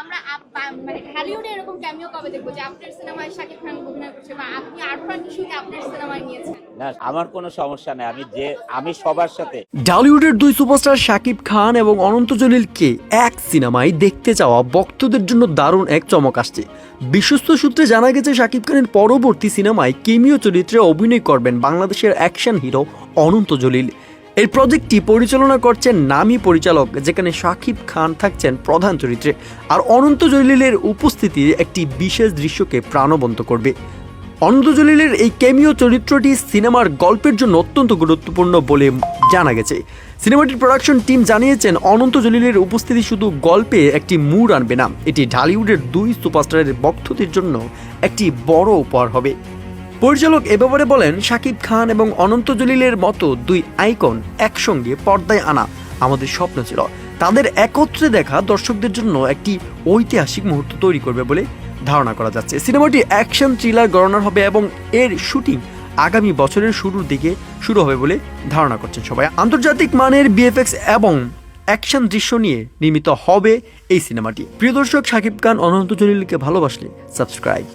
আমরা মানে হলিউডে এরকম ক্যামিও কবে দেখব যে আপনার সিনেমায় শাকিব খান অভিনয় করছে বা আপনি আরফান আপনার সিনেমায় নিয়েছেন? না আমার কোনো সমস্যা নেই। আমি যে আমি সবার সাথে ঢালিউডের দুই সুপারস্টার শাকিব খান এবং অনন্ত জলিলকে এক সিনেমায় দেখতে চাওয়া ভক্তদের জন্য দারুণ এক চমক আসছে। বিশ্বস্ত সূত্রে জানা গেছে শাকিব খানের পরবর্তী সিনেমায় কেমিও চরিত্রে অভিনয় করবেন বাংলাদেশের অ্যাকশন হিরো অনন্ত জলিল। এই প্রজেক্টটি পরিচালনা করছেন নামী পরিচালক, যেখানে শাকিব খান থাকছেন প্রধান চরিত্রে, আর অনন্ত জলিলের উপস্থিতি একটি বিশেষ দৃশ্যকে প্রাণবন্ত করবে। অনন্ত জলিলের এই কেমিও চরিত্রটি সিনেমার গল্পের জন্য অত্যন্ত গুরুত্বপূর্ণ বলে জানা গেছে। সিনেমাটির প্রোডাকশন টিম জানিয়েছেন, অনন্ত জলিলের উপস্থিতি শুধু গল্পে একটি মুড আনবে না, এটি ঢালিউডের দুই সুপারস্টারের ভক্তদের জন্য একটি বড় উপহার হবে। পরিচালক এ ব্যাপারে বলেন, শাকিব খান এবং অনন্ত জলিলের মতো দুই আইকন একসঙ্গে পর্দায় আনা আমাদের স্বপ্ন ছিল। তাদের একত্রে দেখা দর্শকদের জন্য একটি ঐতিহাসিক মুহূর্ত তৈরি করবে বলে ধারণা করা যাচ্ছে। সিনেমাটি অ্যাকশন থ্রিলার গণনার হবে এবং এর শুটিং আগামী বছরের শুরুর দিকে শুরু হবে বলে ধারণা করছেন সবাই। আন্তর্জাতিক মানের বিএফএক্স এবং অ্যাকশন দৃশ্য নিয়ে নির্মিত হবে এই সিনেমাটি। প্রিয় দর্শক, শাকিব খান, অনন্ত জলিলকে ভালোবাসলে সাবস্ক্রাইব।